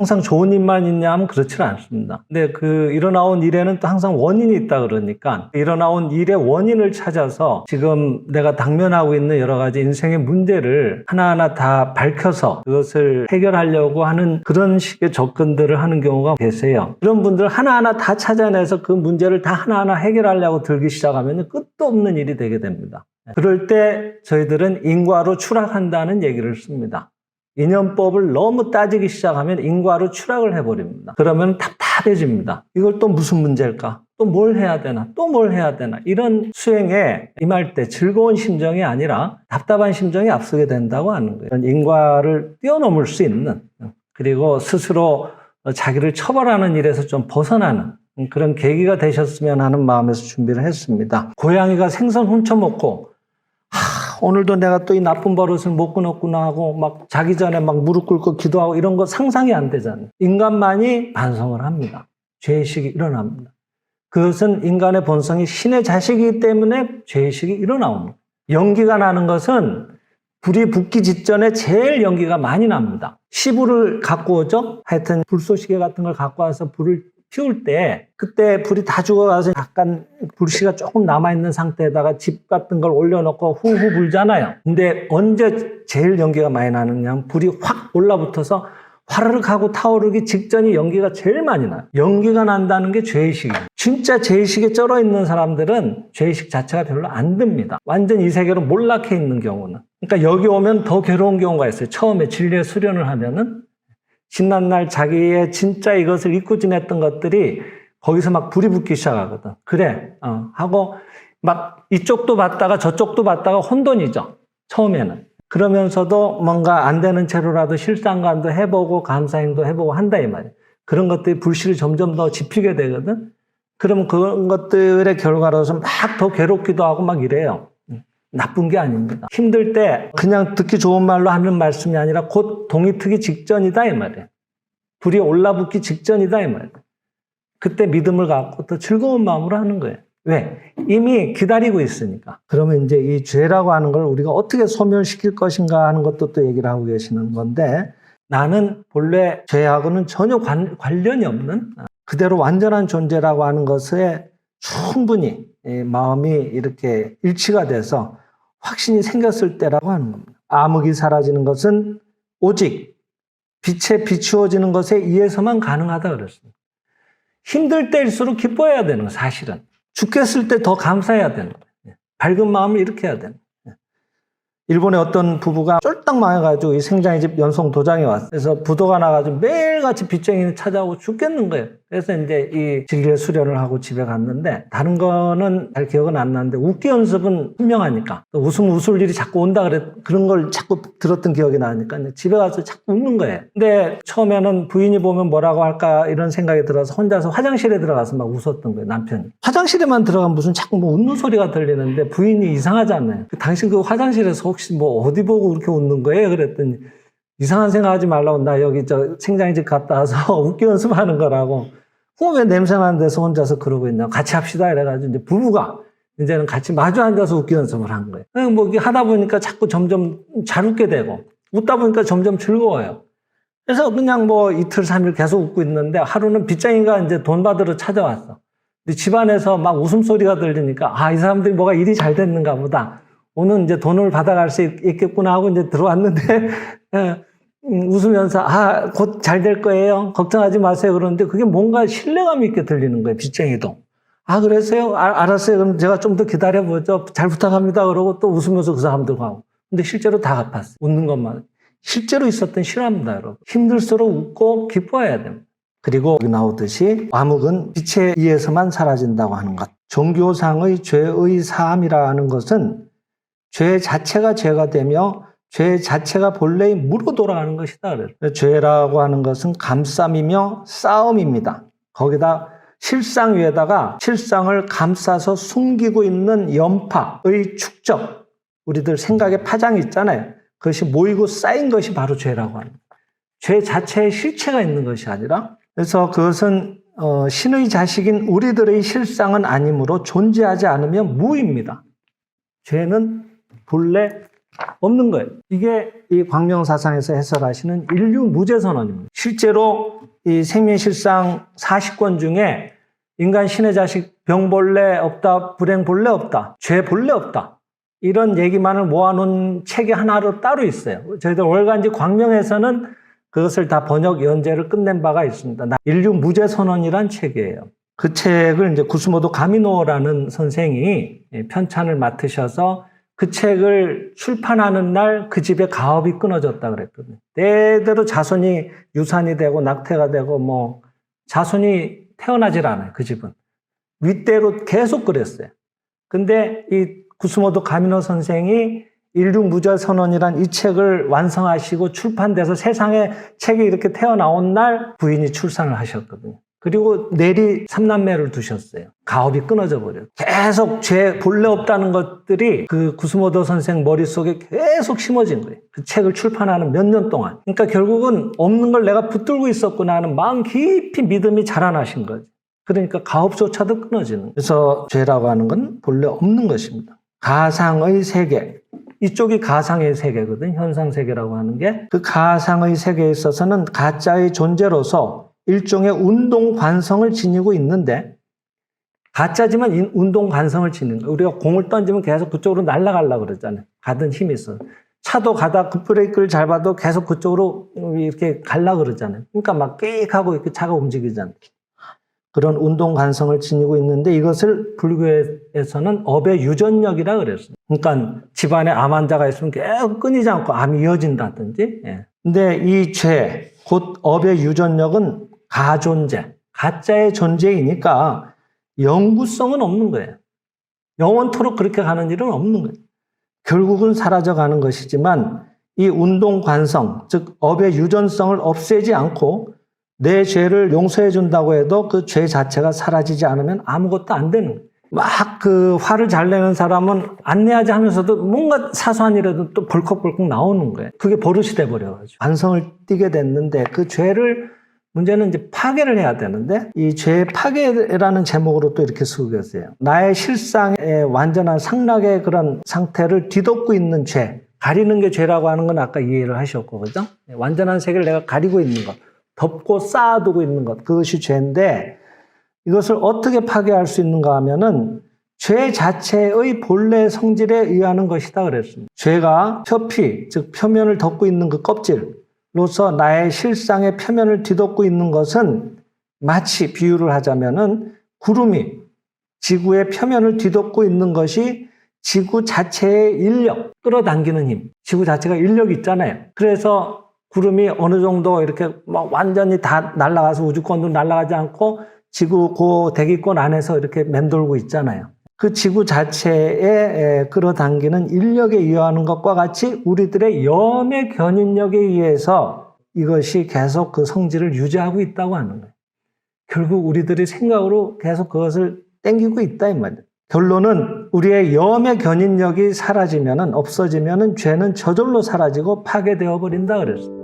항상 좋은 일만 있냐 하면 그렇지는 않습니다. 근데 그 일어나온 일에는 또 항상 원인이 있다 그러니까 일어나온 일의 원인을 찾아서 지금 내가 당면하고 있는 여러 가지 인생의 문제를 하나하나 다 밝혀서 그것을 해결하려고 하는 그런 식의 접근들을 하는 경우가 계세요. 이런 분들 하나하나 다 찾아내서 그 문제를 다 하나하나 해결하려고 들기 시작하면 끝도 없는 일이 되게 됩니다. 그럴 때 저희들은 인과로 추락한다는 얘기를 씁니다. 인연법을 너무 따지기 시작하면 인과로 추락을 해버립니다. 그러면 답답해집니다. 이걸 또 무슨 문제일까? 또 뭘 해야 되나? 또 뭘 해야 되나? 이런 수행에 임할 때 즐거운 심정이 아니라 답답한 심정이 앞서게 된다고 하는 거예요. 인과를 뛰어넘을 수 있는 그리고 스스로 자기를 처벌하는 일에서 좀 벗어나는 그런 계기가 되셨으면 하는 마음에서 준비를 했습니다. 고양이가 생선 훔쳐먹고 하, 오늘도 내가 또 이 나쁜 버릇을 못 끊었구나 하고 막 자기 전에 막 무릎 꿇고 기도하고 이런 거 상상이 안 되잖아요. 인간만이 반성을 합니다. 죄의식이 일어납니다. 그것은 인간의 본성이 신의 자식이기 때문에 죄의식이 일어나옵니다. 연기가 나는 것은 불이 붙기 직전에 제일 연기가 많이 납니다. 시불을 갖고 오죠? 하여튼 불쏘시개 같은 걸 갖고 와서 불을 피울 때 그때 불이 다 죽어가서 약간 불씨가 조금 남아있는 상태에다가 집 같은 걸 올려놓고 후후 불잖아요. 근데 언제 제일 연기가 많이 나느냐 불이 확 올라붙어서 화르륵 하고 타오르기 직전이 연기가 제일 많이 나요. 연기가 난다는 게 죄의식이에요. 진짜 죄의식에 쩔어 있는 사람들은 죄의식 자체가 별로 안 듭니다. 완전 이 세계로 몰락해 있는 경우는. 그러니까 여기 오면 더 괴로운 경우가 있어요. 처음에 진리의 수련을 하면은 지난날 자기의 진짜 이것을 잊고 지냈던 것들이 거기서 막 불이 붙기 시작하거든. 그래, 어, 하고 막 이쪽도 봤다가 저쪽도 봤다가 혼돈이죠. 처음에는. 그러면서도 뭔가 안 되는 채로라도 실상관도 해보고 감사행도 해보고 한다 이 말이에요. 그런 것들이 불씨를 점점 더 지피게 되거든. 그러면 그런 것들의 결과로서 막 더 괴롭기도 하고 막 이래요. 나쁜 게 아닙니다. 힘들 때 그냥 듣기 좋은 말로 하는 말씀이 아니라 곧 동이 트기 직전이다 이 말이에요. 불이 올라붙기 직전이다 이 말이에요. 그때 믿음을 갖고 더 즐거운 마음으로 하는 거예요. 왜? 이미 기다리고 있으니까. 그러면 이제 이 죄라고 하는 걸 우리가 어떻게 소멸시킬 것인가 하는 것도 또 얘기를 하고 계시는 건데 나는 본래 죄하고는 전혀 관, 관련이 없는 그대로 완전한 존재라고 하는 것에 충분히 이 마음이 이렇게 일치가 돼서 확신이 생겼을 때라고 하는 겁니다. 암흑이 사라지는 것은 오직 빛에 비추어지는 것에 의해서만 가능하다 그랬습니다. 힘들 때일수록 기뻐해야 되는 거 사실은. 죽겠을 때 더 감사해야 되는 거예요. 밝은 마음을 이렇게 해야 되는. 일본의 어떤 부부가 쫄딱 망해가지고 이 생장의 집 연송 도장에 왔어요. 그래서 부도가 나가지고 매일같이 빚쟁이를 찾아오고 죽겠는 거예요. 그래서 이제 이 진리의 수련을 하고 집에 갔는데 다른 거는 잘 기억은 안 나는데 웃기 연습은 분명하니까 또 웃음 웃을 일이 자꾸 온다 그래 그런 걸 자꾸 들었던 기억이 나니까 집에 가서 자꾸 웃는 거예요. 근데 처음에는 부인이 보면 뭐라고 할까 이런 생각이 들어서 혼자서 화장실에 들어가서 막 웃었던 거예요 남편이. 화장실에만 들어가면 무슨 자꾸 뭐 웃는 소리가 들리는데 부인이 이상하잖아요. 당신 그 화장실에서 혹시 뭐 어디 보고 그렇게 웃는 거예요? 그랬더니 이상한 생각하지 말라고 나 여기 저 생장집 갔다 와서 웃기 연습하는 거라고. 그거 왜 냄새 나는 데서 혼자서 그러고 있냐. 같이 합시다. 이래가지고 이제 부부가 이제는 같이 마주 앉아서 웃기 연습을 한 거예요. 뭐 하다 보니까 자꾸 점점 잘 웃게 되고 웃다 보니까 점점 즐거워요. 그래서 그냥 뭐 이틀, 삼일 계속 웃고 있는데 하루는 빚쟁이가 이제 돈 받으러 찾아왔어. 근데 집안에서 막 웃음소리가 들리니까 아, 이 사람들이 뭐가 일이 잘 됐는가 보다. 오늘 이제 돈을 받아갈 수 있- 있겠구나 하고 이제 들어왔는데 예, 음, 웃으면서 아, 곧 잘 될 거예요. 걱정하지 마세요. 그러는데 그게 뭔가 신뢰감 있게 들리는 거예요. 빚쟁이도. 아, 그랬어요? 아, 알았어요. 그럼 제가 좀 더 기다려 보죠. 잘 부탁합니다. 그러고 또 웃으면서 그 사람들 가고. 근데 실제로 다 갚았어요. 웃는 것만. 실제로 있었던 실화입니다, 여러분. 힘들수록 웃고 기뻐해야 됩니다. 그리고 나오듯이 암흑은 빛에 의해서만 사라진다고 하는 것. 종교상의 죄의 사함이라 는 것은 죄 자체가 죄가 되며 죄 자체가 본래의 무로 돌아가는 것이다. 죄라고 하는 것은 감쌈이며 싸움입니다. 거기다 실상 위에다가 실상을 감싸서 숨기고 있는 연파의 축적, 우리들 생각의 파장이 있잖아요. 그것이 모이고 쌓인 것이 바로 죄라고 합니다. 죄 자체에 실체가 있는 것이 아니라 그래서 그것은 어, 신의 자식인 우리들의 실상은 아니므로 존재하지 않으면 무입니다. 죄는 본래 없는 거예요. 이게 이 광명사상에서 해설하시는 인류 무죄 선언입니다. 실제로 이 생명실상 40권 중에 인간 신의 자식 병 본래 없다, 불행 본래 없다, 죄 본래 없다. 이런 얘기만을 모아놓은 책이 하나로 따로 있어요. 저희들 월간지 광명에서는 그것을 다 번역 연재를 끝낸 바가 있습니다. 나- 인류 무죄 선언이란 책이에요. 그 책을 이제 구스모도 가미노라는 선생이 편찬을 맡으셔서 그 책을 출판하는 날 그 집에 가업이 끊어졌다 그랬거든요. 대대로 자손이 유산이 되고 낙태가 되고 뭐 자손이 태어나질 않아요. 그 집은. 윗대로 계속 그랬어요. 근데 이 구스모도 가미노 선생이 인류 무죄 선언이란 이 책을 완성하시고 출판돼서 세상에 책이 이렇게 태어나온 날 부인이 출산을 하셨거든요. 그리고 내리 삼남매를 두셨어요. 가업이 끊어져 버려요. 계속 죄 본래 없다는 것들이 그 구스모도 선생 머릿속에 계속 심어진 거예요. 그 책을 출판하는 몇 년 동안. 그러니까 결국은 없는 걸 내가 붙들고 있었구나 하는 마음 깊이 믿음이 자라나신 거죠. 그러니까 가업조차도 끊어지는. 그래서 죄라고 하는 건 본래 없는 것입니다. 가상의 세계. 이쪽이 가상의 세계거든. 현상 세계라고 하는 게. 그 가상의 세계에 있어서는 가짜의 존재로서 일종의 운동 관성을 지니고 있는데 가짜지만 이 운동 관성을 지니는 거예요. 우리가 공을 던지면 계속 그쪽으로 날아가려고 그러잖아요. 가든 힘이 있어. 차도 가다 그 급브레이크를 잘 봐도 계속 그쪽으로 이렇게 갈라 그러잖아요. 그러니까 막 끽 하고 이렇게 차가 움직이잖아요. 그런 운동 관성을 지니고 있는데 이것을 불교에서는 업의 유전력이라 그랬어요. 그러니까 집안에 암 환자가 있으면 계속 끊이지 않고 암이 이어진다든지. 예. 근데 이 죄, 곧 업의 유전력은 가존재, 가짜의 존재이니까 영구성은 없는 거예요. 영원토록 그렇게 가는 일은 없는 거예요. 결국은 사라져 가는 것이지만 이 운동 관성, 즉 업의 유전성을 없애지 않고 내 죄를 용서해 준다고 해도 그 죄 자체가 사라지지 않으면 아무것도 안 되는 거예요. 막그 화를 잘 내는 사람은 안내하지 하면서도 뭔가 사소한 일에도 또 벌컥벌컥 나오는 거예요. 그게 버릇이 돼버려가지고. 반성을 띠게 됐는데 그 죄를 문제는 이제 파괴를 해야 되는데 이죄 파괴라는 제목으로 또 이렇게 쓰고 계세요. 나의 실상의 완전한 상락의 그런 상태를 뒤덮고 있는 죄. 가리는 게 죄라고 하는 건 아까 이해를 하셨고, 그죠? 완전한 세계를 내가 가리고 있는 것. 덮고 쌓아두고 있는 것. 그것이 죄인데 이것을 어떻게 파괴할 수 있는가 하면은 죄 자체의 본래 성질에 의하는 것이다 그랬습니다. 죄가 표피, 즉 표면을 덮고 있는 그 껍질 로서 나의 실상의 표면을 뒤덮고 있는 것은 마치 비유를 하자면은 구름이 지구의 표면을 뒤덮고 있는 것이 지구 자체의 인력, 끌어당기는 힘. 지구 자체가 인력이 있잖아요. 그래서 구름이 어느 정도 이렇게 막 완전히 다 날아가서 우주권도 날아가지 않고 지구 그 대기권 안에서 이렇게 맴돌고 있잖아요. 그 지구 자체에 끌어당기는 인력에 의하는 것과 같이 우리들의 염의 견인력에 의해서 이것이 계속 그 성질을 유지하고 있다고 하는 거예요. 결국 우리들이 생각으로 계속 그것을 땡기고 있다 이 말이에요. 결론은 우리의 염의 견인력이 사라지면은 없어지면은 죄는 저절로 사라지고 파괴되어 버린다 그랬어요.